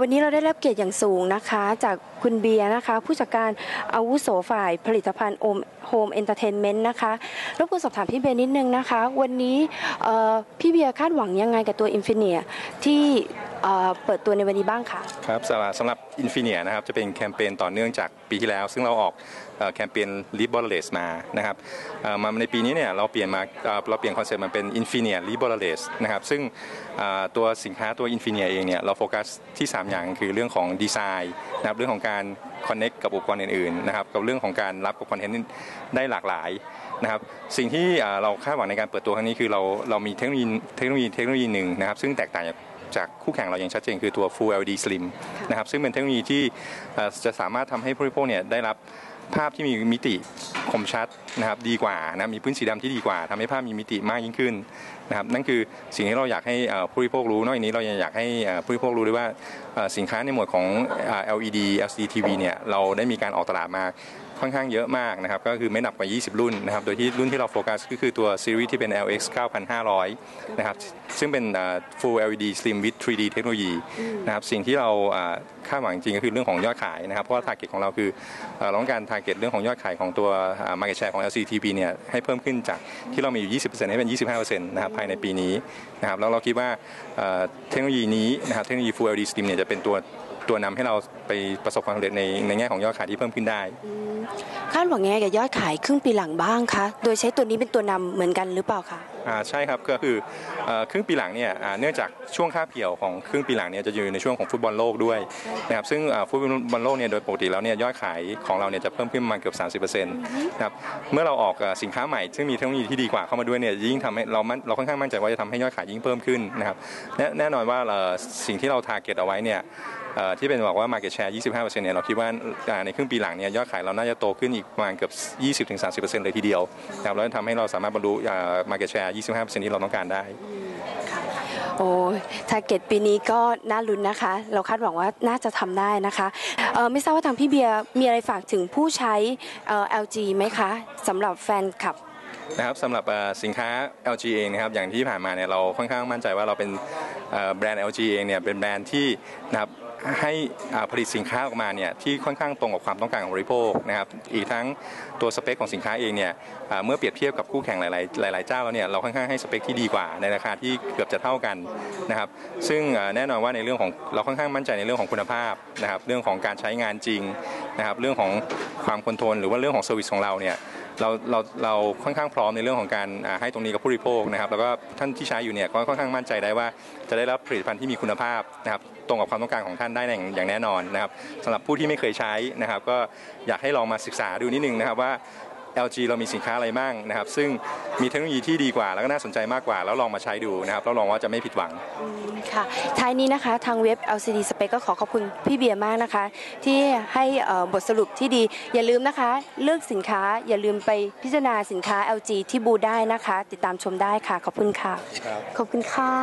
วันนี้เราได้รับเกียรติอย่างสูงนะคะ จากคุณเบียร์นะคะ ผู้จัดการอาวุโสฝ่ายผลิตภัณฑ์โอมโฮมเอนเตอร์เทนเมนต์นะคะรบกวนสอบถามพี่เบียร์นิดนึงนะคะ วันนี้พี่เบียร์คาดหวังยังไงกับตัวอินฟิเนียที่เปิดตัวในวันนี้บ้างคะครับสำหรับสำหรับ Infinia นะครับจะเป็นแคมเปญต่อเนื่องจากปีที่แล้ว ซึ่งเราออกแคมเปญ l i b e r a l e s มานะครับมาในปีนี้เนี่ยเราเปลี่ยนมาเราเปลี่ยนคอนเซ็ปต์มันเป็น Infinia l i b e r a l e s นะครับซึ่งตัวสินค้าตัว Infinia เองเนี่ยเราโฟกัสที่ 3 อย่างคือเรื่องของดีไซน์นะครับเรื่องของการ Connect กับอุปกรณ์อื่นๆนะครับกับเรื่องของการรับกับคอนเทนต์ได้หลากหลายนะครับสิ่งที่เอ่อเราคาดหวังในการเปิดตัวครั้งนี้คือเราเรามีเทคโนโลยีเทคโนโลยีเทคโนโลยีหนึ่งนะครับซึ่งแตกต่างจาก จากคู่แข่งเราอย่างชัดเจนคือตัว Full LED Slim นะครับซึ่งเป็นเทคโนโลยีที่เอ่อจะสามารถทำให้ผู้บริโภคเนี่ยได้รับภาพที่มีมิติคมชัดนะครับดีกว่านะมีพื้นสีดำที่ดีกว่าทำให้ภาพมีมิติมากยิ่งขึ้นนะครับนั่นคือสิ่งที่เราอยากให้เอ่อผู้บริโภครู้นอกจากนี้เรายังอยากให้เอ่อผู้บริโภครู้ด้วยว่าเอ่อสินค้าในหมวดของเอ่อ LED LCD TV เนี่ยเราได้มีการออกตลาดมา ค่อนข้างเยอะมากนะครับก็คือไม่หนักกว่า 20 รุ่นนะครับโดยที่รุ่นที่เราโฟกัสก็คือตัวซีรีส์ที่เป็น LX 9500 นะครับซึ่งเป็นเอ่อ Full LED Slim with 3D เทคโนโลยีนะครับสิ่งที่เราอ่าคาดหวังจริงๆก็คือเรื่องของยอดขายนะครับเพราะว่า target ของเราคือเอ่อเราต้องการ target เรื่องของยอดขายของตัวอ่า market share ของ LCD TV เนี่ยให้เพิ่มขึ้นจากที่เรามีอยู่ 20%ให้เป็น 25%นะครับภายในปีนี้นะครับแล้วเราคิดว่าเอ่อเทคโนโลยีนี้นะครับเทคโนโลยี Full LED Slim เนี่ยจะเป็นตัว ตัวนำให้เราไปประสบความสำเร็จในในแง่ของยอดขายที่เพิ่มขึ้นได้คาดหวังยังไงกับยอดขายครึ่งปีหลังบ้างคะ โดยใช้ตัวนี้เป็นตัวนำเหมือนกันหรือเปล่าคะ ใช่ครับก็คืออครึ่งปีหลังเนี่ยเนื่องจากช่วงคาบเกี่ยวของครึ่งปีหลังเนี่ยจะอยู่ในช่วงของฟุตบอลโลกด้วยนะครับซึ่งฟุตบอลโลกเนี่ยโดยปกติแล้วเนี่ยยอดขายของเราเนี่ยจะเพิ่มขึ้นมาเกือบ 30%นะครับเมื่อเราออกสินค้าใหม่ ซึ่งมีเทคโนโลยีที่ดีกว่าเข้ามาด้วยเนี่ยยิ่งทำให้เราเราค่อนข้างมั่นใจว่าจะทำให้ยอดขายยิ่งเพิ่มขึ้นนะครับแน่แน่นอนว่าสิ่งที่เราทาร์เก็ตเอาไว้เนี่ยที่เป็นบอกว่า market share 25%เนี่ยเราคิดว่าในครึ่งปีหลังเนี่ยยอดขายเราน่าจะโตขึ้นอีกประมาณเกือบ 20-30%เลยทีเดียวนะครับแล้วทำให้เราสามารถบรรลุ market share 25%ที่เราต้องการได้ โอ้ทาร์เก็ตปีนี้ก็น่าลุ้นนะคะ เราคาดหวังว่าน่าจะทำได้นะคะเอ่อไม่ทราบว่าทางพี่เบียร์มีอะไรฝากถึงผู้ใช้เอ่อ LG ไหมคะสำหรับแฟนคลับ นะครับสำหรับเอ่อสินค้า LG เองนะครับอย่างที่ผ่านมาเนี่ยเราค่อนข้างมั่นใจว่าเราเป็นเอ่อแบรนด์ LG เองเนี่ยเป็นแบรนด์ที่นะครับ ให้ผลิตสินค้าออกมาเนี่ยที่ค่อนข้างตรงกับความต้องการของบริโภคนะครับอีกทั้งตัวสเปคของสินค้าเองเนี่ยเมื่อเปรียบเทียบกับคู่แข่งหลาย ๆ หลาย ๆ เจ้าแล้วเนี่ยเราค่อนข้างให้สเปคที่ดีกว่าในราคาที่เกือบจะเท่ากันนะครับซึ่งแน่นอนว่าในเรื่องของเราค่อนข้างมั่นใจในเรื่องของคุณภาพนะครับเรื่องของการใช้งานจริงนะครับเรื่องของความคอนโทรลหรือว่าเรื่องของเซอร์วิสของเราเนี่ย เราเราเราค่อนข้างพร้อมในเรื่องของการให้ตรงนี้กับผู้บริโภคนะครับแล้วก็ท่านที่ใช้อยู่เนี่ยก็ค่อนข้างมั่นใจได้ว่า จะได้รับผลิตภัณฑ์ที่มีคุณภาพนะครับตรงกับความต้องการของท่านได้อย่างอย่างแน่นอนนะครับสำหรับผู้ที่ไม่เคยใช้นะครับ ก็อยากให้ลองมาศึกษาดูนิดนึงนะครับว่า LG เรามีสินค้าอะไรบ้างนะครับ ซึ่งมีเทคโนโลยีที่ดีกว่า แล้วก็น่าสนใจมากกว่า แล้วลองมาใช้ดูนะครับแล้วลองว่าจะไม่ผิดหวังค่ะท้ายนี้นะคะทางเว็บ LCD Spec ก็ขอขอบคุณพี่เบียร์มากนะคะ ที่ให้เอ่อบทสรุปที่ดี อย่าลืมนะคะ เลือกสินค้าอย่าลืมไปพิจารณาสินค้า LG ที่บูธได้นะคะ ติดตามชมได้ค่ะ ขอบคุณค่ะ ขอบคุณค่ะ